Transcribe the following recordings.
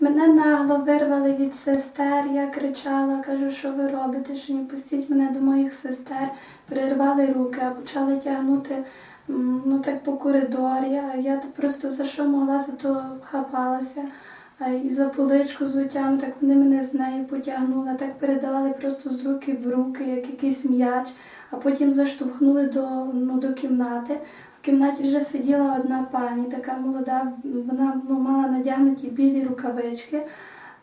Мене нагло вирвали від сестер, я кричала, кажу, що ви робите, що не пустіть мене до моїх сестер. Перервали руки, а почали тягнути ну, так по коридорі. Я просто за що могла, за то хапалася. І за поличку з уттям, так вони мене з нею потягнули, так передавали просто з руки в руки, як якийсь м'яч, а потім заштовхнули до, ну, до кімнати. В кімнаті вже сиділа одна пані, така молода, вона ну, мала надягнуті білі рукавички,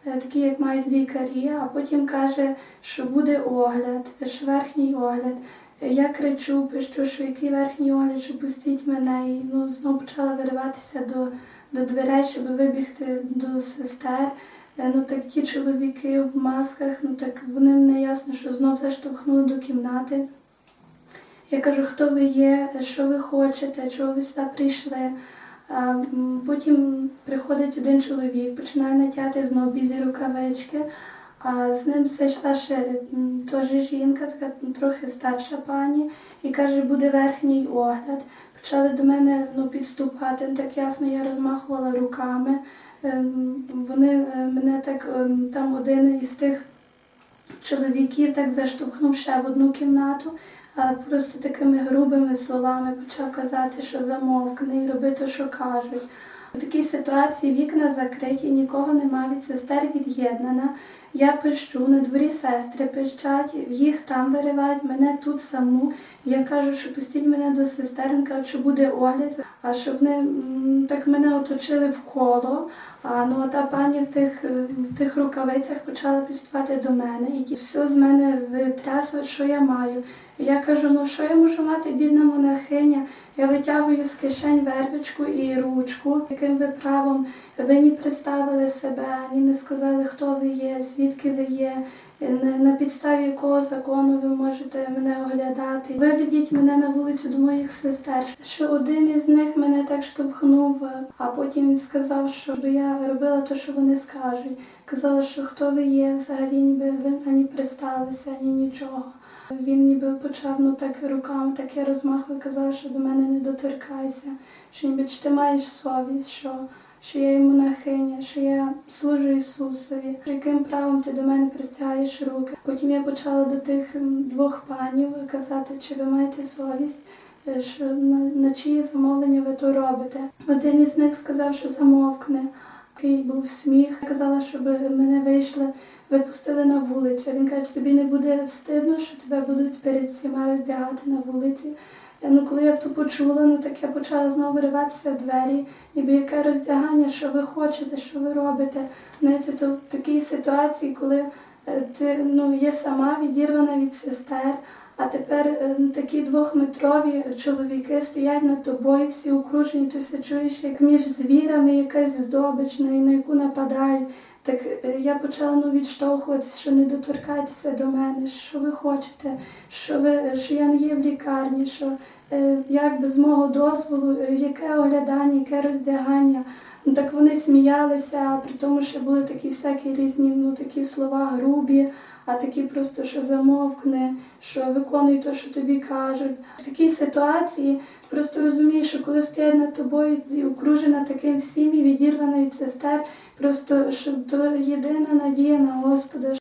е, такі, як мають лікарі, а потім каже, що буде огляд, що верхній огляд. Е, Я кричу, пишу, що який верхній огляд, що пустіть мене. І ну, знову почала вириватися до, до дверей, щоб вибігти до сестер. Е, Ну так ті чоловіки в масках, ну так вони мене ясно, що знов заштовхнули до кімнати. Я кажу, хто ви є, що ви хочете, чого ви сюди прийшли. Потім приходить один чоловік, починає натяти знову білі рукавички, а з ним зайшла ще теж жінка, така трохи старша пані, і каже, буде верхній огляд. Почали до мене ну, підступати, так ясно я розмахувала руками. Ем, Вони е, мене так, ем, там один із тих чоловіків так заштовхнув ще в одну кімнату, просто такими грубими словами почав казати, що замовкни роби те, що кажуть. У такій ситуації вікна закриті, нікого нема від сестер від'єднана. Я пищу, на дворі сестри пищать, їх там виривають, мене тут саму. Я кажу, що пустіть мене до сестер, Вони кажуть, що буде огляд, а щоб не так мене оточили в коло. А ну а та пані в тих, е, в тих рукавицях почала підступати до мене, і все з мене витрясують, що я маю. Я кажу, ну що я можу мати, бідна монахиня? Я витягую з кишень вербочку і ручку, яким ви правом ви ні представили себе, ні не сказали, хто ви є, звідки ви є, на, підставі якого закону ви можете мене оглядати. Виведіть мене на вулицю до моїх сестер. Що один із них мене так штовхнув, а потім він сказав, що я робила те, що вони скажуть. Казала, що хто ви є, взагалі ніби ви ані представилися, ані нічого. Він ніби почав ну так руками таке розмахувати, казав, що до мене не доторкайся, що ніби чи ти маєш совість, що, що я йому монахиня, що я служу Ісусові, яким правом ти до мене простягаєш руки. Потім я почала до тих двох панів казати, чи ви маєте совість. е, Що на, на чиї замовлення ви то робите? Один із них сказав, що замовкне. Такий був сміх. Я казала, щоб мене вийшли випустили на вулицю. Він каже, тобі не буде встидно, що тебе будуть перед всіма роздягати на вулиці. Ну, коли я б то почула, ну так я почала знову вириватися в двері, ніби яке роздягання, що ви хочете, що ви робите. Знаєте, то в такій ситуації, коли е, ти ну, є сама відірвана від сестер, а тепер е, такі двохметрові чоловіки стоять над тобою, всі окружені, ти все чуєш, як між звірами якась здобич, на, яку нападають. Так е, я почала ну, відштовхуватися, що не доторкайтеся до мене, що ви хочете, що ви що я не є в лікарні, що е, як без мого дозволу, яке оглядання, яке роздягання. Ну так вони сміялися, при тому, що були такі всякі різні ну, такі слова грубі, а такі просто, що замовкне, що виконує те, що тобі кажуть. В такій ситуації просто розумієш, що коли стоять над тобою і окружена таким всім і відірвана від сестер, просто що то єдина надія на Господа.